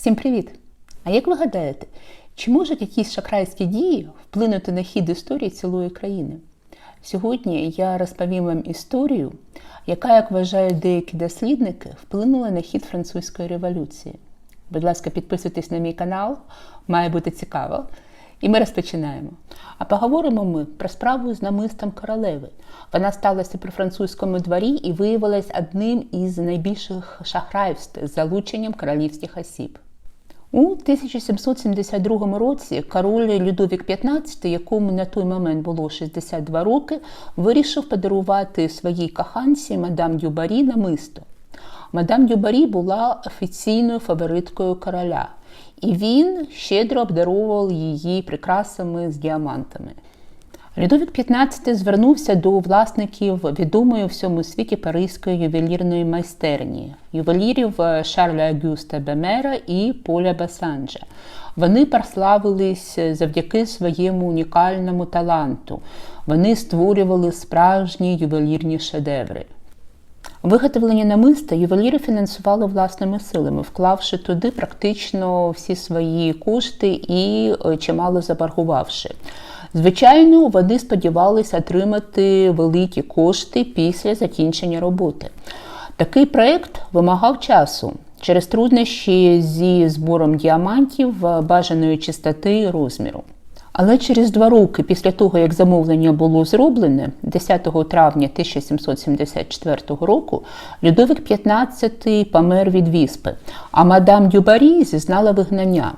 Всім привіт! А як ви гадаєте, чи можуть якісь шахрайські дії вплинути на хід історії цілої країни? Сьогодні я розповім вам історію, яка, як вважають деякі дослідники, вплинула на хід французької революції. Будь ласка, підписуйтесь на мій канал, має бути цікаво. І ми розпочинаємо. А поговоримо ми про справу з намистом королеви. Вона сталася при французькому дворі і виявилась одним із найбільших шахрайств з залученням королівських осіб. У 1772 році король Людовік XV, якому на той момент було 62 роки, вирішив подарувати своїй каханці мадам Дюбарі намисто. Мадам Дюбарі була офіційною фавориткою короля, і він щедро обдаровував її прикрасами з діамантами. Людовік XV звернувся до власників відомої у всьому світі паризької ювелірної майстерні, ювелірів Шарля Агюста Бемера і Поля Басанджа. Вони прославились завдяки своєму унікальному таланту. Вони створювали справжні ювелірні шедеври. Виготовлення намиста ювеліри фінансували власними силами, вклавши туди практично всі свої кошти і чимало заборгувавши. Звичайно, вони сподівалися отримати великі кошти після закінчення роботи. Такий проєкт вимагав часу через труднощі зі збором діамантів бажаної чистоти і розміру. Але через два роки після того, як замовлення було зроблене, 10 травня 1774 року, Людовик XV помер від віспи, а мадам Дюбарі зізнала вигнання.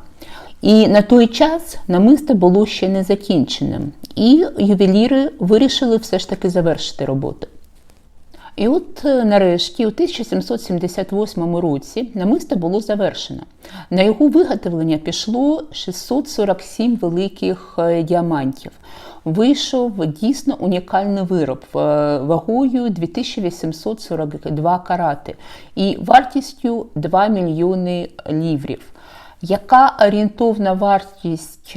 І на той час намисто було ще не закінченим, і ювеліри вирішили все ж таки завершити роботу. І от нарешті, у 1778 році, намисто було завершено. На його виготовлення пішло 647 великих діамантів. Вийшов дійсно унікальний вироб вагою 2842 карати і вартістю 2 мільйони ліврів. Яка орієнтовна вартість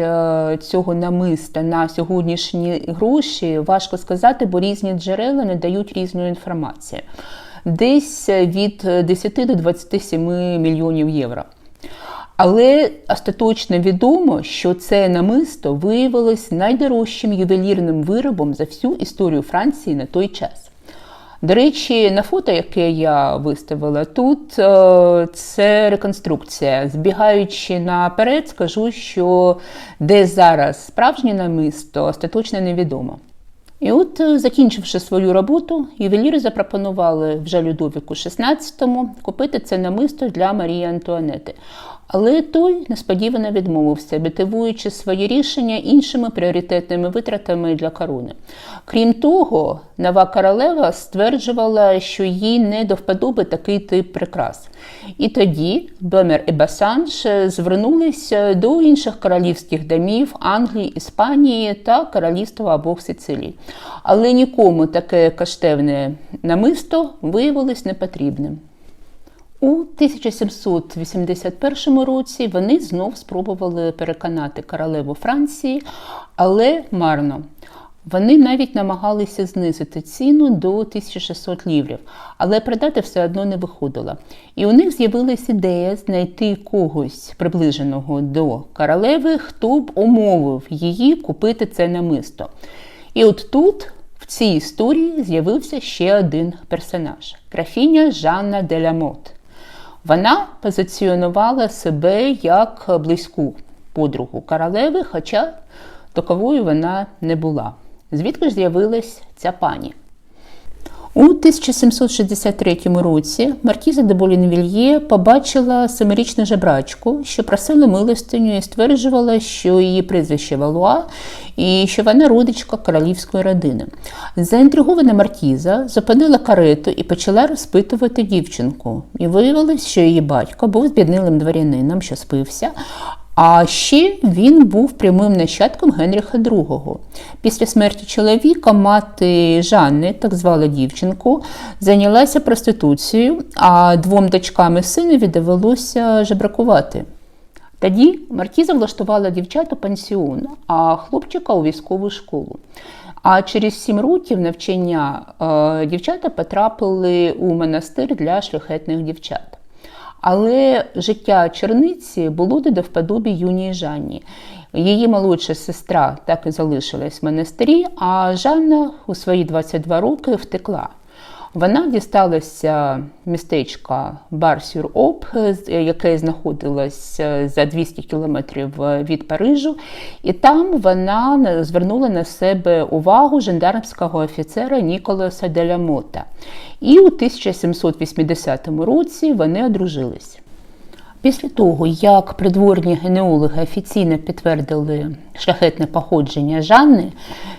цього намиста на сьогоднішні гроші, важко сказати, бо різні джерела не дають різної інформації. Десь від 10 до 27 мільйонів євро. Але остаточно відомо, що це намисто виявилось найдорожчим ювелірним виробом за всю історію Франції на той час. До речі, на фото, яке я виставила тут, це реконструкція. Збігаючи наперед, скажу, що де зараз справжнє намисто, остаточно невідомо. І от, закінчивши свою роботу, ювеліри запропонували вже Людовіку XVI купити це намисто для Марії Антуанети. Але той несподівано відмовився, мотивуючи своє рішення іншими пріоритетними витратами для корони. Крім того, нова королева стверджувала, що їй не до вподоби такий тип прикрас. І тоді Бемер і Басанж звернулися до інших королівських домів Англії, Іспанії та королівства обох Сицилій. Але нікому таке каштевне намисто виявилось непотрібним. У 1781 році вони знов спробували переконати королеву Франції, але марно. Вони навіть намагалися знизити ціну до 1600 ліврів, але продати все одно не виходило. І у них з'явилася ідея знайти когось приближеного до королеви, хто б умовив її купити це намисто. І от тут. В цій історії з'явився ще один персонаж графіня Жанна Делямот. Вона позиціонувала себе як близьку подругу королеви, хоча таковою вона не була. Звідки ж з'явилась ця пані? У 1763 році Маркіза де Болінвільє побачила семирічну жебрачку, що просила милостиню і стверджувала, що її прізвище Валуа і що вона родичка королівської родини. Заінтригована Маркіза зупинила карету і почала розпитувати дівчинку. І виявилось, що її батько був збіднилим дворянином, що спився. А ще він був прямим нащадком Генріха II. Після смерті чоловіка мати Жанни, так звала дівчинку, зайнялася проституцією, а двом дочкам і синові довелося жебракувати. Тоді Маркіза влаштувала дівчат у пансіон, а хлопчика у військову школу. А через сім років навчання дівчата потрапили у монастир для шляхетних дівчат. Але життя черниці було до вподобі юній Жанні. Її молодша сестра так і залишилась в монастирі, а Жанна у свої 22 роки втекла. Вона дісталася містечка Барсюр-Оп, яке знаходилось за 200 кілометрів від Парижу, і там вона звернула на себе увагу жандармського офіцера Ніколаса Делямота. І у 1780 році вони одружились. Після того, як придворні генеологи офіційно підтвердили шляхетне походження Жанни,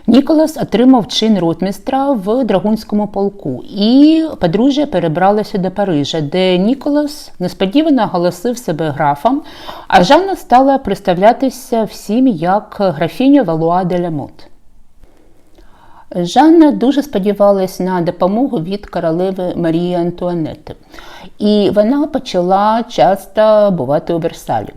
Ніколас отримав чин ротмістра в Драгунському полку, і подружжя перебралося до Парижа, де Ніколас несподівано оголосив себе графом, а Жанна стала представлятися всім як графіня Валуа де Лямот. Жанна дуже сподівалась на допомогу від королеви Марії Антуанетти. І вона почала часто бувати у Версалі.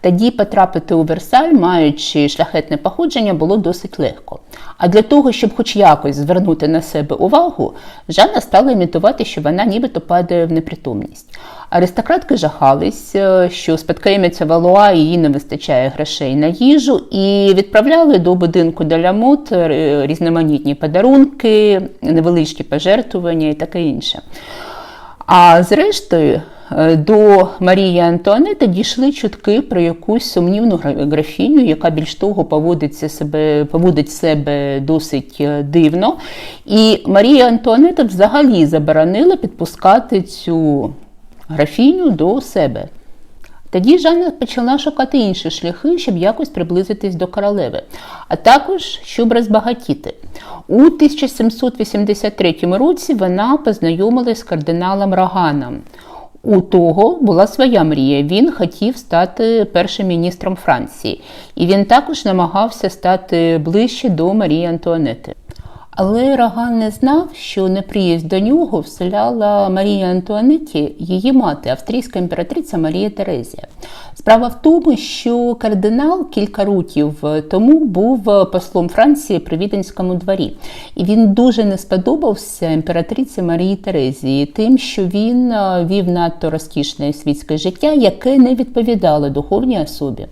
Тоді потрапити у Версаль, маючи шляхетне походження, було досить легко. А для того, щоб хоч якось звернути на себе увагу, Жанна стала імітувати, що вона нібито падає в непритомність. Аристократки жахались, е, що спадкоємиця Валуа її не вистачає грошей на їжу, і відправляли до будинку Далямут е, різноманітні подарунки, невеличкі пожертвування і таке інше. А зрештою, е, до Марії Антуанети дійшли чутки про якусь сумнівну графіню, яка більш того поводиться себе, поводить себе досить дивно. І Марія Антуанета взагалі заборонила підпускати цю графіню до себе. Тоді Жанна почала шукати інші шляхи, щоб якось приблизитись до королеви, а також щоб розбагатіти. У 1783 році вона познайомилась з кардиналом Раганом. У того була своя мрія. Він хотів стати першим міністром Франції, і він також намагався стати ближче до Марії Антуанети. Але Раган не знав, що неприязь до нього вселяла Марія Антуанетті, її мати, австрійська імператриця Марія Терезія. Справа в тому, що кардинал кілька років тому був послом Франції при Віденському дворі, і він дуже не сподобався імператриці Марії Терезії, тим, що він вів надто розкішне світське життя, яке не відповідало духовній особі.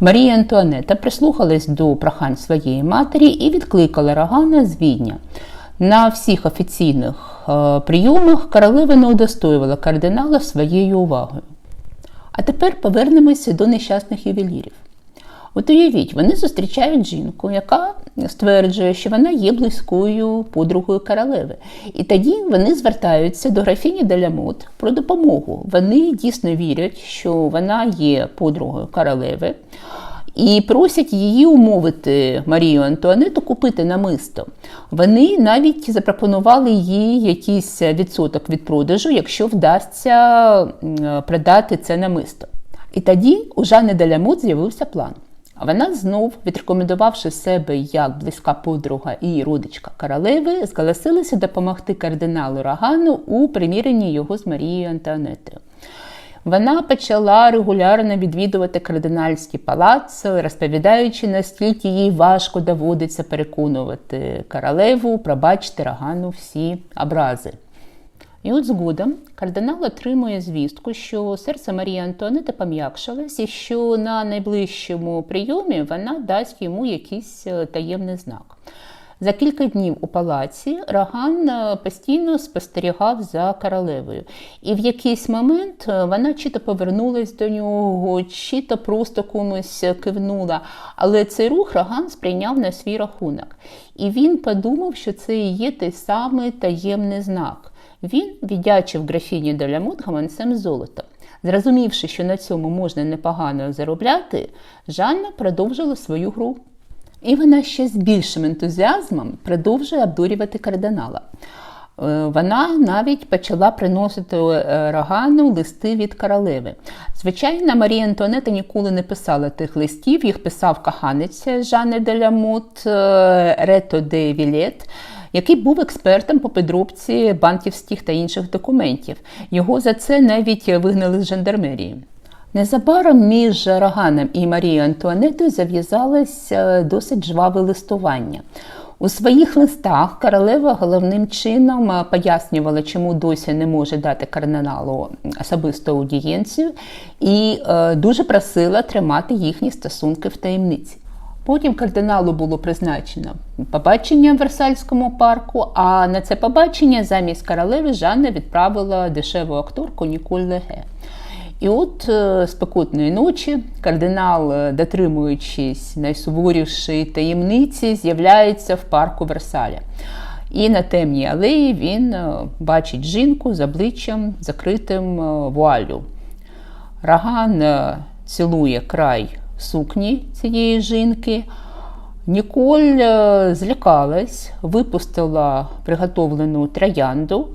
Марія Антуанета прислухалась до прохань своєї матері і відкликала Рогана з Відня. На всіх офіційних е, прийомах королева не удостоювала кардинала своєю увагою. А тепер повернемося до нещасних ювелірів. От уявіть, вони зустрічають жінку, яка стверджує, що вона є близькою подругою королеви. І тоді вони звертаються до графіні Делямот про допомогу. Вони дійсно вірять, що вона є подругою королеви. І просять її умовити Марію Антуанету купити намисто. Вони навіть запропонували їй якийсь відсоток від продажу, якщо вдасться продати це намисто. І тоді у Жанни Делямут з'явився план. Вона знов, відрекомендувавши себе як близька подруга і родичка королеви, зголосилася допомогти кардиналу Рагану у приміренні його з Марією Антуанетою. Вона почала регулярно відвідувати кардинальський палац, розповідаючи, наскільки їй важко доводиться переконувати королеву, пробачити Рагану всі образи. І от згодом кардинал отримує звістку, що серце Марії Антуанети пом'якшилось і що на найближчому прийомі вона дасть йому якийсь е, таємний знак. За кілька днів у палаці Раган е, постійно спостерігав за королевою, і в якийсь момент е, вона чи то повернулась до нього, чи то просто комусь кивнула. Але цей рух Раган сприйняв на свій рахунок. І він подумав, що це і є той самий таємний знак. Він віддячив графіні Делямут гаманцем золота. Зрозумівши, що на цьому можна непогано заробляти, Жанна продовжила свою гру. І вона ще з більшим ентузіазмом продовжує обдурювати кардинала. Е, вона навіть почала приносити е, Рогану листи від королеви. Звичайно, Марія Антуанета ніколи не писала тих листів, їх писав коханець Жанни Делямут е, Рето де Вілет який був експертом по підробці банківських та інших документів. Його за це навіть вигнали з жандармерії. Незабаром між Роганом і Марією Антуанетою зав'язалось досить жваве листування. У своїх листах королева головним чином е, пояснювала, чому досі не може дати кардиналу особисту аудієнцію, і е, дуже просила тримати їхні стосунки в таємниці. Потім кардиналу було призначено побачення в Версальському парку, а на це побачення замість королеви Жанна відправила дешеву акторку Ніколь Леге. І от е, спекотної ночі кардинал, е, дотримуючись найсуворішої таємниці, з'являється в парку Версаля. І на темній алеї він е, бачить жінку з обличчям закритим вуаллю. Раган цілує край сукні цієї жінки. Ніколь е, злякалась, випустила приготовлену троянду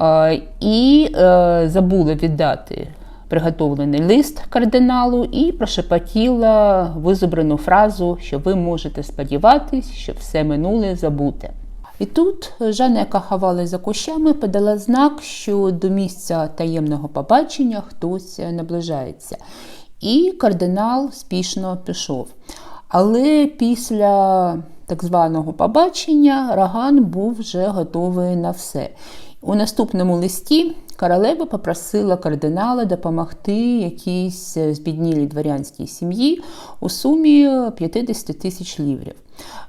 е, і е, забула віддати приготовлений лист кардиналу і прошепотіла визубрену фразу, що ви можете сподіватись, що все минуле забуте. І тут Жанна, яка ховалась за кущами, подала знак, що до місця таємного побачення хтось наближається. І кардинал спішно пішов. Але після так званого побачення Раган був вже готовий на все. У наступному листі королева попросила кардинала допомогти якійсь збіднілій дворянській сім'ї у сумі 50 тисяч ліврів.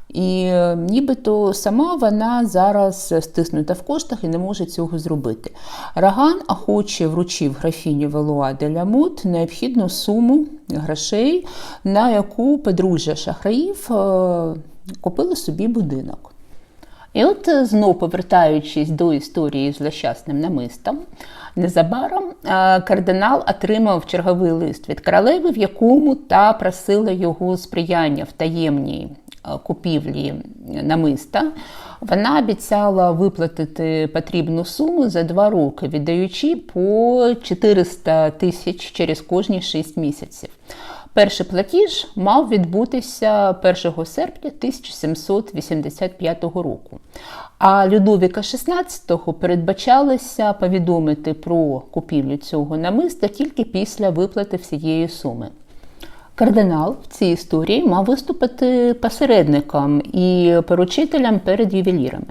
І е, нібито сама вона зараз стиснута в коштах і не може цього зробити. Раган охоче вручив графіні Велуа де Лямут необхідну суму грошей, на яку подружжя шахраїв е, купили собі будинок. І от е, знов повертаючись до історії з злощасним намистом, незабаром кардинал отримав черговий лист від королеви, в якому та просила його сприяння в таємній купівлі намиста. Вона обіцяла виплатити потрібну суму за два роки, віддаючи по 400 тисяч через кожні 6 місяців. Перший платіж мав відбутися 1 серпня 1785 року. А Людовіка XVI передбачалося повідомити про купівлю цього намиста тільки після виплати всієї суми. Кардинал в цій історії мав виступити посередником і поручителем перед ювелірами.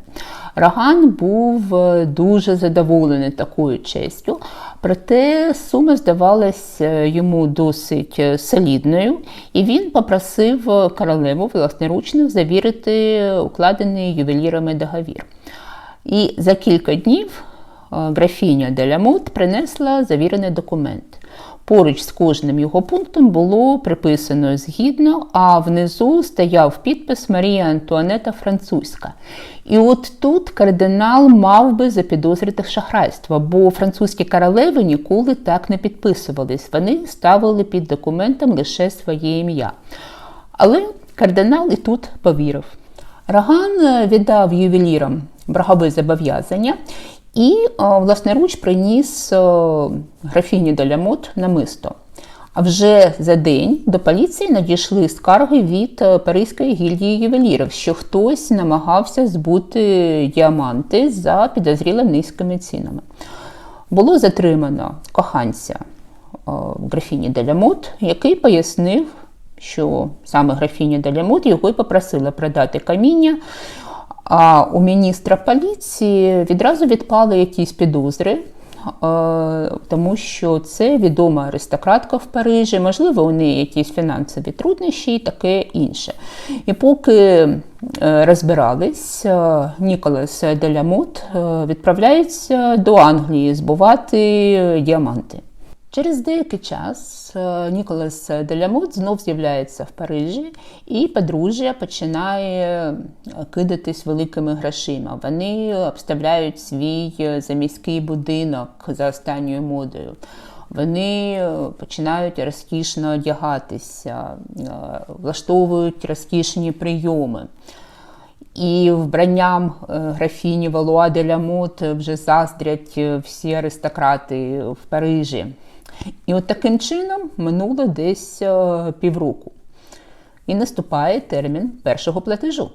Раган був дуже задоволений такою честю, проте сума здавалася йому досить солідною, і він попросив королеву власноручно завірити укладений ювелірами договір. І за кілька днів графіня Делямут принесла завірений документ. Поруч з кожним його пунктом було приписано згідно, а внизу стояв підпис Марія Антуанета Французька. І от тут кардинал мав би запідозрити шахрайство, бо французькі королеви ніколи так не підписувались. Вони ставили під документом лише своє ім'я. Але кардинал і тут повірив. Раган віддав ювелірам боргове зобов'язання і власноруч приніс графіні Долямот намисто. А вже за день до поліції надійшли скарги від Паризької гільдії ювелірів, що хтось намагався збути діаманти за підозріло низькими цінами. Було затримано коханця графіні Делямот, який пояснив, що саме графіня Делямот його й попросила продати каміння. А у міністра поліції відразу відпали якісь підозри, е, тому що це відома аристократка в Парижі, можливо, у неї якісь фінансові труднощі і таке інше. І поки е, розбирались, е, Ніколас Делямот відправляється до Англії збувати діаманти. Через деякий час Ніколас Делямот знов з'являється в Парижі, і подружжя починає кидатись великими грошима. Вони обставляють свій заміський будинок за останньою модою. Вони починають розкішно одягатися, влаштовують розкішні прийоми. І вбранням графіні Валуа де Лямот вже заздрять всі аристократи в Парижі. І от таким чином минуло десь півроку. І наступає термін першого платежу.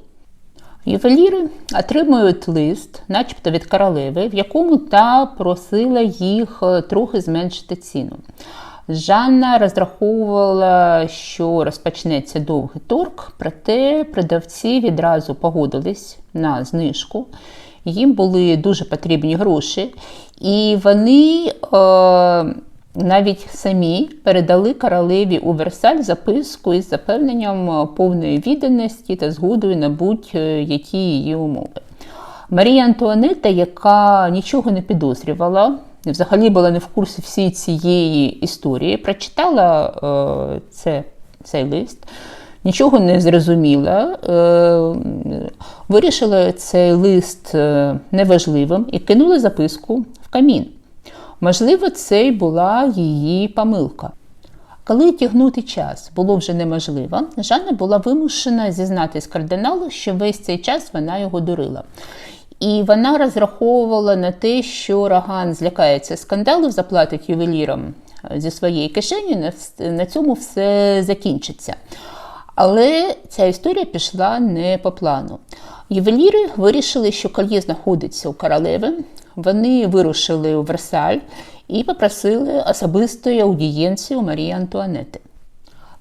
Ювеліри отримують лист, начебто від королеви, в якому та просила їх трохи зменшити ціну. Жанна розраховувала, що розпочнеться довгий торг, проте продавці відразу погодились на знижку. Їм були дуже потрібні гроші, і вони е, навіть самі передали королеві у Версаль записку із запевненням повної відданості та згодою на будь-які її умови. Марія Антуанетта, яка нічого не підозрювала, взагалі була не в курсі всієї цієї історії, прочитала е, це, цей лист, нічого не зрозуміла, е, вирішила цей лист е, неважливим і кинула записку в камін. Можливо, це й була її помилка. Коли тягнути час було вже неможливо, Жанна була вимушена зізнатись кардиналу, що весь цей час вона його дурила. І вона розраховувала на те, що Роган злякається скандалу, заплатить ювелірам зі своєї кишені, на цьому все закінчиться. Але ця історія пішла не по плану. Ювеліри вирішили, що кольє знаходиться у королеви. Вони вирушили у Версаль і попросили особистої аудієнції у Марії Антуанети.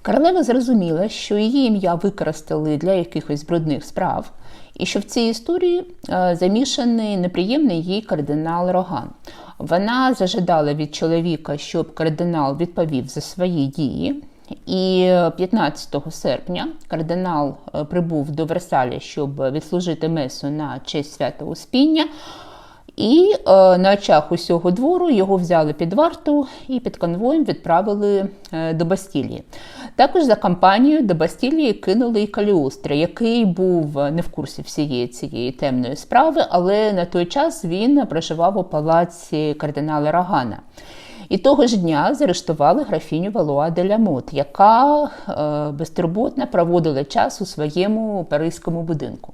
Королева зрозуміла, що її ім'я використали для якихось брудних справ, і що в цій історії замішаний неприємний їй кардинал Роган. Вона зажадала від чоловіка, щоб кардинал відповів за свої дії. І 15 серпня кардинал прибув до Версаля, щоб відслужити месу на честь свята Успіння. І е, на очах усього двору його взяли під варту і під конвоєм відправили е, до Бастілії. Також за кампанією до Бастілії кинули і Каліостро, який був не в курсі всієї цієї темної справи, але на той час він проживав у палаці кардинала Рагана. І того ж дня заарештували графіню Валуа де Лямот, яка е, безтурботно проводила час у своєму паризькому будинку.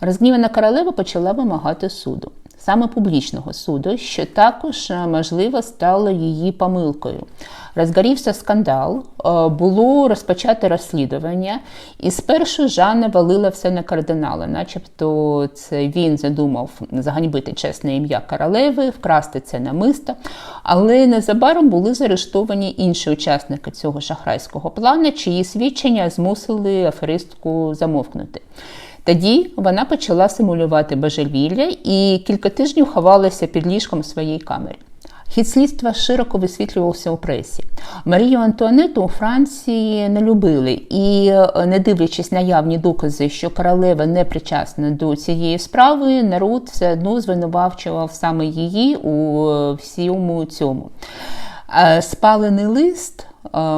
Розгнівана королева почала вимагати суду, саме публічного суду, що також, можливо, стало її помилкою. Розгорівся скандал, було розпочато розслідування, і спершу Жанна валила все на кардинала, начебто це він задумав заганьбити чесне ім'я королеви, вкрасти це намисто. Але незабаром були заарештовані інші учасники цього шахрайського плану, чиї свідчення змусили аферистку замовкнути. Тоді вона почала симулювати божевілля і кілька тижнів ховалася під ліжком в своїй камері. Хід слідства широко висвітлювався у пресі. Марію Антуанету у Франції не любили, і, не дивлячись на явні докази, що королева не причасна до цієї справи, народ все одно звинувачував саме її у всьому цьому. Спалений лист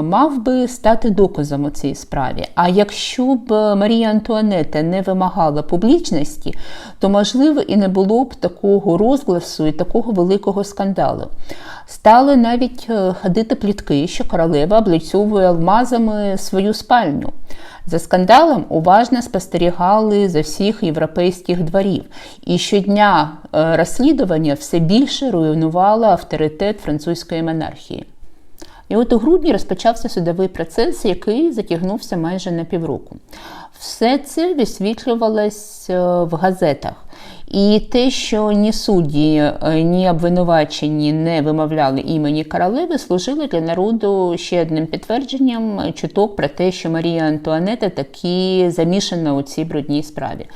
мав би стати доказом у цій справі. А якщо б Марія Антуанета не вимагала публічності, то, можливо, і не було б такого розгласу і такого великого скандалу. Стали навіть е, ходити плітки, що королева облицьовує алмазами свою спальню. За скандалом уважно спостерігали за всіх європейських дворів, і щодня е, розслідування все більше руйнувало авторитет французької монархії. І от у грудні розпочався судовий процес, який затягнувся майже на півроку. Все це висвітлювалось е, в газетах. І те, що ні судді, е, ні обвинувачені не вимовляли імені королеви, служило для народу ще одним підтвердженням чуток про те, що Марія Антуанета таки замішана у цій брудній справі.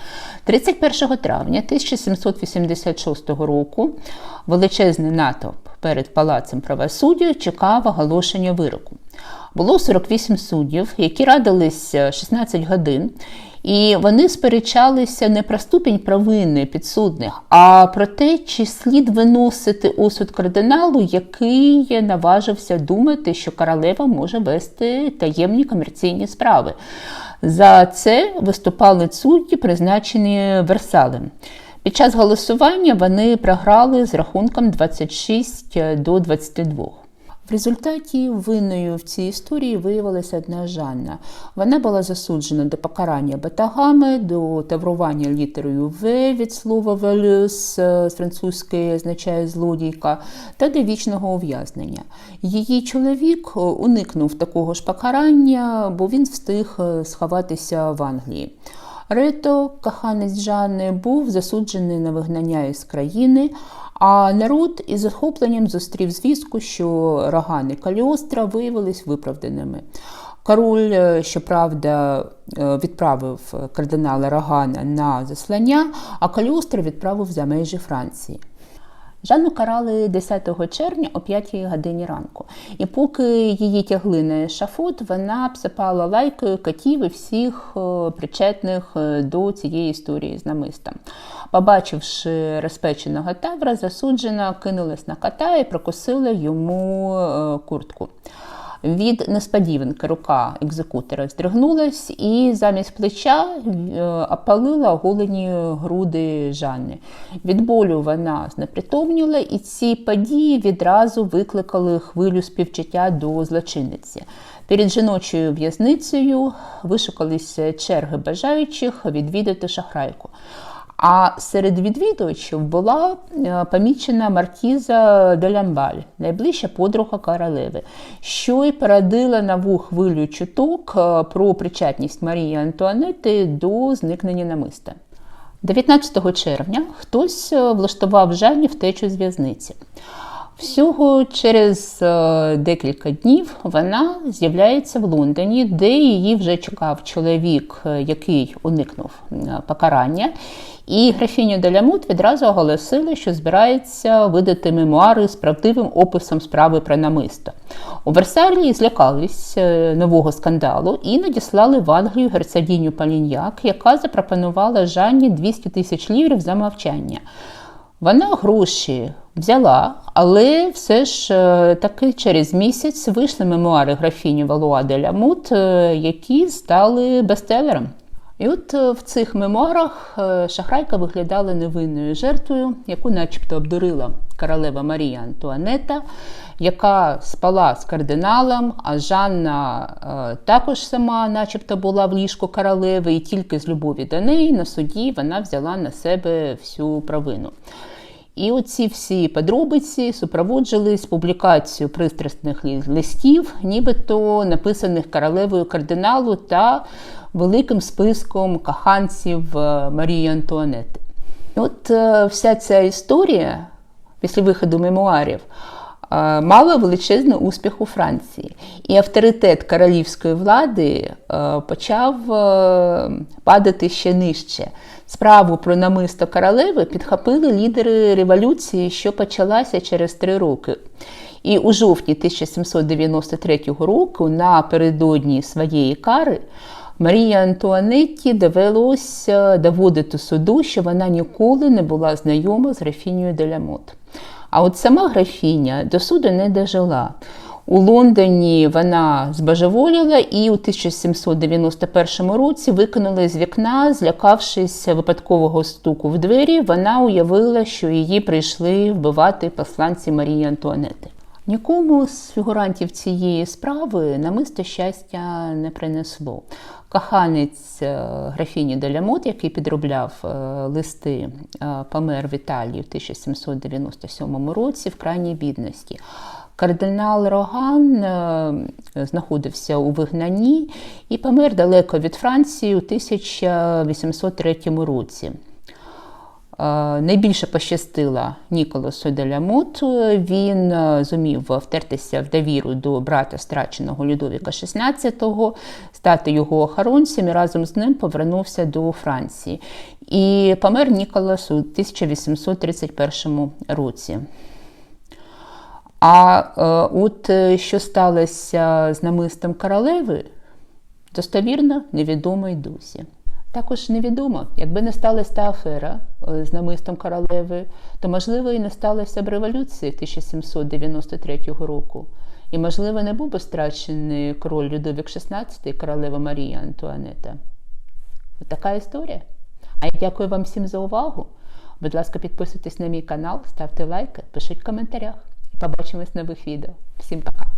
31 травня 1786 року величезний натовп перед палацем правосуддя чекав оголошення вироку. Було 48 суддів, які радились 16 годин. І вони сперечалися не про ступінь провини підсудних, а про те, чи слід виносити осуд кардиналу, який наважився думати, що королева може вести таємні комерційні справи. За це виступали судді, призначені Версалем. Під час голосування вони програли з рахунком 26 до 22. В результаті винною в цій історії виявилася одна Жанна. Вона була засуджена до покарання батагами, до таврування літерою В від слова «велюс» з французької означає злодійка, та до вічного ув'язнення. Її чоловік уникнув такого ж покарання, бо він встиг сховатися в Англії. Рето, коханець Жанни, був засуджений на вигнання із країни, А народ із захопленням зустрів звістку, що рогани Каліостра виявились виправданими. Король, щоправда, відправив кардинала Рогана на заслання, а Каліостра відправив за межі Франції. Жанну карали 10 червня о 5 годині ранку. І поки її тягли на ешафот, вона псипала лайкою котів і всіх причетних до цієї історії з намистом. Побачивши розпеченого тавра, засуджена кинулась на кота і прокусила йому куртку. Від несподіванки рука екзекутора здригнулась і замість плеча опалила оголені груди Жанни. Від болю вона знепритомніла, і ці події відразу викликали хвилю співчуття до злочинниці. Перед жіночою в'язницею вишукалися черги бажаючих відвідати шахрайку. А серед відвідувачів була помічена маркіза Делямбаль, найближча подруга королеви, що й породила нову хвилю чуток про причетність Марії Антуанети до зникнення намиста. 19 червня хтось влаштував Жанні втечу з в'язниці. Всього через декілька днів вона з'являється в Лондоні, де її вже чекав чоловік, який уникнув покарання. І графіню Делямут відразу оголосили, що збирається видати мемуари з правдивим описом справи про намисто. У Версалі злякались нового скандалу і надіслали в Англію герцогіню Паліньяк, яка запропонувала Жанні 200 тисяч ліврів за мовчання. Вона гроші взяла, але все ж таки через місяць вийшли мемуари графіні Валуа де Лямут, які стали бестселером. І от в цих мемуарах шахрайка виглядала невинною жертвою, яку начебто обдурила королева Марія Антуанета, яка спала з кардиналом, а Жанна також сама, начебто, була в ліжку королеви, і тільки з любові до неї на суді вона взяла на себе всю провину. І оці всі подробиці супроводжувались публікацією пристрасних листів, нібито написаних королевою кардиналу та великим списком коханців Марії Антуанети. От вся ця історія після виходу мемуарів мала величезний успіх у Франції. І авторитет королівської влади почав падати ще нижче. Справу про намисто королеви підхопили лідери революції, що почалася через три роки. І у жовтні 1793 року, напередодні своєї кари, Марії Антуанетті довелося доводити суду, що вона ніколи не була знайома з графінею Делямот. А от сама графіня до суду не дожила. У Лондоні вона збожеволіла і у 1791 році викинула з вікна, злякавшись випадкового стуку в двері, вона уявила, що її прийшли вбивати посланці Марії Антуанети. Нікому з фігурантів цієї справи намисто щастя не принесло. Коханець графіні Делямот, який підробляв листи, помер в Італії в 1797 році в крайній бідності. Кардинал Роган знаходився у вигнанні і помер далеко від Франції у 1803 році. Найбільше пощастила Ніколасу Делямоту. Він зумів втертися в довіру до брата страченого Людовіка XVI, стати його охоронцем і разом з ним повернувся до Франції. І помер Ніколас у 1831 році. А от що сталося з намистом королеви, достовірно невідомо й досі. Також невідомо, якби не сталася та афера з намистом королеви, то, можливо, і не сталося б революції 1793 року. І, можливо, не був би страчений король Людовік XVI і королева Марія Антуанета. Ось така історія. А я дякую вам всім за увагу. Будь ласка, підписуйтесь на мій канал, ставте лайки, пишіть в коментарях. Побачимось в нових відео. Всім пока!